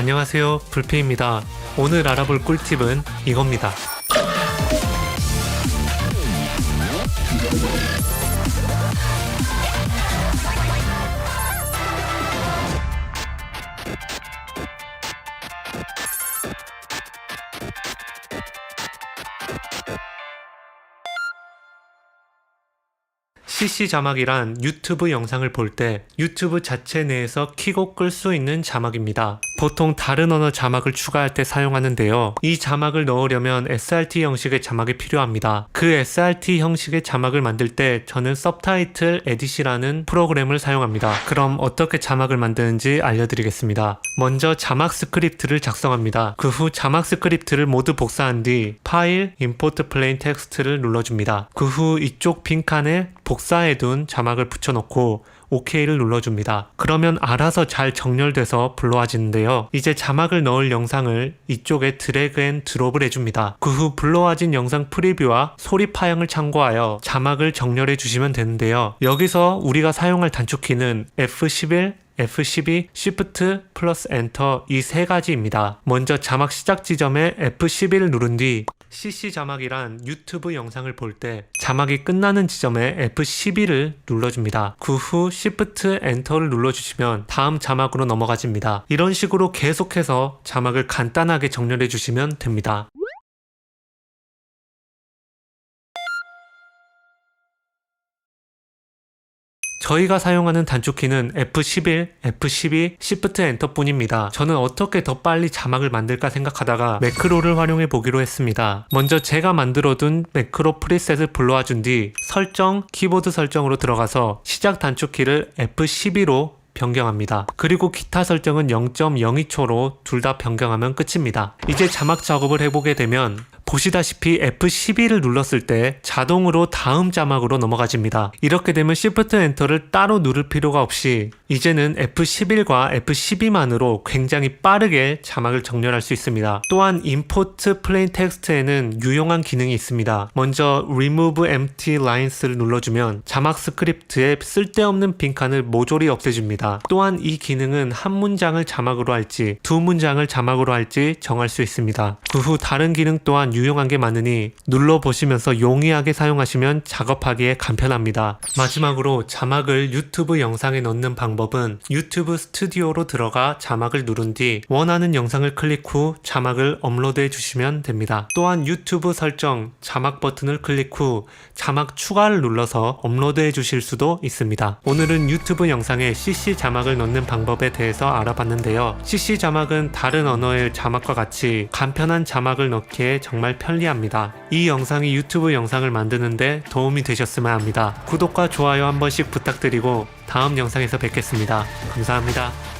안녕하세요. 불피입니다. 오늘 알아볼 꿀팁은 이겁니다. CC 자막이란 유튜브 영상을 볼 때 유튜브 자체 내에서 키고 끌 수 있는 자막입니다. 보통 다른 언어 자막을 추가할 때 사용하는데요. 이 자막을 넣으려면 SRT 형식의 자막이 필요합니다. 그 SRT 형식의 자막을 만들 때 저는 서브타이틀 에디시라는 프로그램을 사용합니다. 그럼 어떻게 자막을 만드는지 알려드리겠습니다. 먼저 자막 스크립트를 작성합니다. 그 후 자막 스크립트를 모두 복사한 뒤 파일, 임포트 플레인 텍스트를 눌러줍니다. 그 후 이쪽 빈칸에 복사해둔 자막을 붙여놓고 OK를 눌러줍니다. 그러면 알아서 잘 정렬돼서 불러와지는데요. 이제 자막을 넣을 영상을 이쪽에 드래그 앤 드롭을 해줍니다. 그 후 불러와진 영상 프리뷰와 소리 파형을 참고하여 자막을 정렬해 주시면 되는데요. 여기서 우리가 사용할 단축키는 F11, F12, Shift 플러스 엔터 이 세 가지입니다. 먼저 자막 시작 지점에 F11을 누른 뒤 CC 자막이란 유튜브 영상을 볼 때 자막이 끝나는 지점에 F12를 눌러줍니다. 그 후 Shift 엔터를 눌러주시면 다음 자막으로 넘어가집니다. 이런 식으로 계속해서 자막을 간단하게 정렬해 주시면 됩니다. 저희가 사용하는 단축키는 F11, F12, Shift 엔터 뿐입니다. 저는 어떻게 더 빨리 자막을 만들까 생각하다가 매크로를 활용해 보기로 했습니다. 먼저 제가 만들어둔 매크로 프리셋을 불러와 준 뒤 설정, 키보드 설정으로 들어가서 시작 단축키를 F12로 변경합니다. 그리고 기타 설정은 0.02초로 둘 다 변경하면 끝입니다. 이제 자막 작업을 해보게 되면 보시다시피 F12를 눌렀을 때 자동으로 다음 자막으로 넘어가집니다. 이렇게 되면 Shift 엔터를 따로 누를 필요가 없이 이제는 F11과 F12만으로 굉장히 빠르게 자막을 정렬할 수 있습니다. 또한 Import Plain Text에는 유용한 기능이 있습니다. 먼저 Remove Empty Lines를 눌러주면 자막 스크립트에 쓸데없는 빈칸을 모조리 없애줍니다. 또한 이 기능은 한 문장을 자막으로 할지 두 문장을 자막으로 할지 정할 수 있습니다. 그 후 다른 기능 또한 유용한 게 많으니 눌러보시면서 용이하게 사용하시면 작업하기에 간편합니다. 마지막으로 자막을 유튜브 영상에 넣는 방법은 유튜브 스튜디오로 들어가 자막을 누른 뒤 원하는 영상을 클릭 후 자막을 업로드해 주시면 됩니다. 또한 유튜브 설정 자막 버튼을 클릭 후 자막 추가를 눌러서 업로드해 주실 수도 있습니다. 오늘은 유튜브 영상에 CC 자막을 넣는 방법에 대해서 알아봤는데요. CC 자막은 다른 언어의 자막과 같이 간편한 자막을 넣기에 정말 편리합니다. 이 영상이 유튜브 영상을 만드는데 도움이 되셨으면 합니다. 구독과 좋아요 한 번씩 부탁드리고 다음 영상에서 뵙겠습니다. 감사합니다.